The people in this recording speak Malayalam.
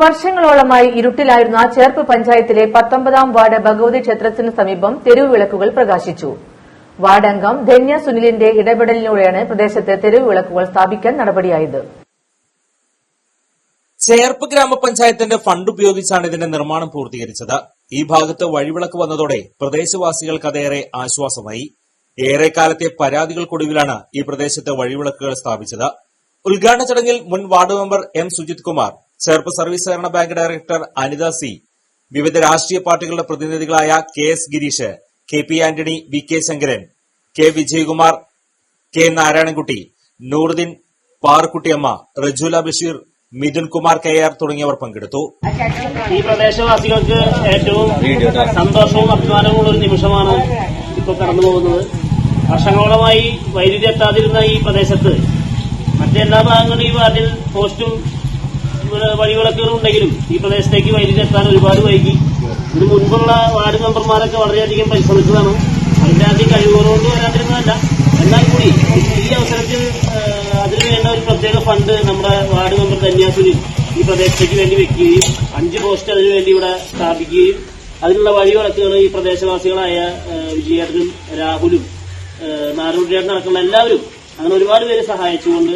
വർഷങ്ങളോളമായി ഇരുട്ടിലായിരുന്ന ചേർപ്പ് പഞ്ചായത്തിലെ പത്തൊമ്പതാം വാർഡ് ഭഗവതി ക്ഷേത്രത്തിന് സമീപം തെരുവ് വിളക്കുകൾ പ്രകാശിച്ചു. വാർഡ് അംഗം ധന്യ സുനിലിന്റെ ഇടപെടലിലൂടെയാണ് പ്രദേശത്ത് തെരുവ് വിളക്കുകൾ സ്ഥാപിക്കാൻ നടപടിയായത്. ചേർപ്പ് ഗ്രാമപഞ്ചായത്തിന്റെ ഫണ്ട് ഉപയോഗിച്ചാണ് ഇതിന്റെ നിർമ്മാണം പൂർത്തീകരിച്ചത്. ഈ ഭാഗത്ത് വഴിവിളക്ക് വന്നതോടെ പ്രദേശവാസികൾക്ക് അതേറെ ആശ്വാസമായി. ഏറെക്കാലത്തെ പരാതികൾക്കൊടുവിലാണ് ഈ പ്രദേശത്ത് വഴിവിളക്കുകൾ സ്ഥാപിച്ചത്. ഉദ്ഘാടന ചടങ്ങിൽ മുൻ ward member M Sujith Kumar Cherpu service സഹകരണ ബാങ്ക് ഡയറക്ടർ അനിത സി വിവിധ രാഷ്ട്രീയ പാർട്ടികളുടെ പ്രതിനിധികളായ K S Gireesh K P Antony V K Sankaran K Vijayakumar K Narayanankutty Nooruddin Parukuttiyamma Rejula Basheer Mithun Kumar K R തുടങ്ങിയവർ പങ്കെടുത്തു. ഈ പ്രദേശവാസികൾക്ക് ഏറ്റവും സന്തോഷവും അഭിമാനവും ഉള്ള ഒരു നിമിഷമാണ് ഇപ്പോൾ കടന്നു പോകുന്നത്. വർഷങ്ങളോളമായി വൈദ്യുതി എത്താതിരുന്ന ഈ പ്രദേശത്ത് മറ്റെല്ലാ ഭാഗങ്ങളും ഈ വാർഡിൽ പോസ്റ്റും വഴിവിളക്കുകളും ഉണ്ടെങ്കിലും ഈ പ്രദേശത്തേക്ക് വൈദ്യുതി എത്താൻ ഒരുപാട് വൈകി. ഇതിന് മുൻപുള്ള വാർഡ് മെമ്പർമാരൊക്കെ വളരെയധികം പരിശ്രമിച്ചതാണ്. അതിന്റെ ആദ്യം കഴിവുകളോട് വരാതിരുന്നതല്ല. എന്നാൽ കൂടി ഈ അവസരത്തിൽ അതിന് അതിനുവേണ്ട ഒരു പ്രത്യേക ഫണ്ട് നമ്മുടെ വാർഡ് മെമ്പർ കന്യാസുരി ഈ പ്രദേശത്തേക്ക് വേണ്ടി വെക്കുകയും അഞ്ച് പോസ്റ്റ് അതിനുവേണ്ടി ഇവിടെ സ്ഥാപിക്കുകയും അതിനുള്ള വഴിവിളക്കുകൾ ഈ പ്രദേശവാസികളായ വിജയേട്ടനും രാഹുലും നാരൂട്ടേട്ടൻ നടക്കുന്ന എല്ലാവരും അങ്ങനെ ഒരുപാട് പേര് സഹായിച്ചുകൊണ്ട്